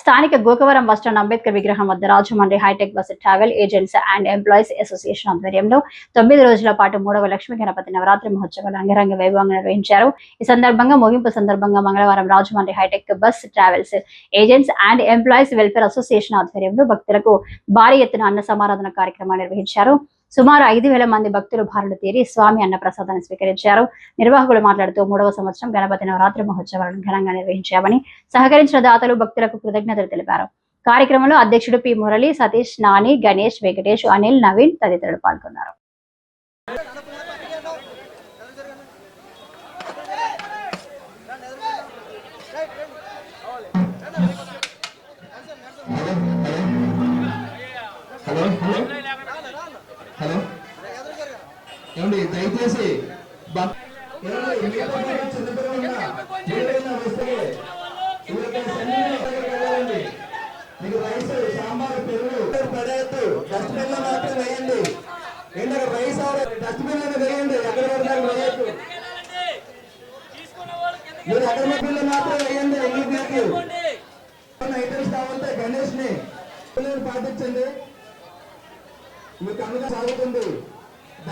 స్థానిక గోకవరం బస్టాండ్ అంబేద్కర్ విగ్రహం వద్ద Rajahmundry hitech bus travel agents and employees association ఆధ్వర్యంలో తొమ్మిది రోజుల పాటు మూడవ లక్ష్మీ గణపతి నవరాత్రి మహోత్సవాలు అంగరంగ వైభవంగా నిర్వహించారు. ఈ సందర్భంగా ముగింపు సందర్భంగా మంగళవారం Rajahmundry hitech bus travels agents and employees welfare association ఆధ్వర్యంలో భక్తులకు భారీ ఎత్తున అన్న సమారాధన కార్యక్రమాన్ని నిర్వహించారు. సుమారు ఐదు వేల మంది భక్తులు భారులు తీరి స్వామి అన్న ప్రసాదాన్ని స్వీకరించారు. నిర్వాహకులు మాట్లాడుతూ మూడవ సంవత్సరం గణపతి నవరాత్రి మహోత్సవాలను ఘనంగా నిర్వహించామని సహకరించిన దాతలు భక్తులకు కృతజ్ఞతలు తెలిపారు. కార్యక్రమంలో అధ్యక్షుడు పి. మురళి సతీష్ నాని గణేష్ వెంకటేష్ అనిల్ నవీన్ తదితరులు పాల్గొన్నారు. Hello hello. హలో? ఏమండి దయచేసి. మీకు రైస్ సాంబార్ పెరుగు పడేయద్దు. డస్ట్బిన్లో మాత్రం వేయండి. ఏంటంటే రైస్ డస్ట్బిన్లో వేయండి. ఎక్కడ పడితే వేయద్దు. మీరు బిల్లు మాత్రం వేయండి. ఐటమ్స్ కావాలంటే గణేష్ని పాటించండి. ಮತ್ತೆ ಅನುದಾನ ಆಗುತ್ತದೆ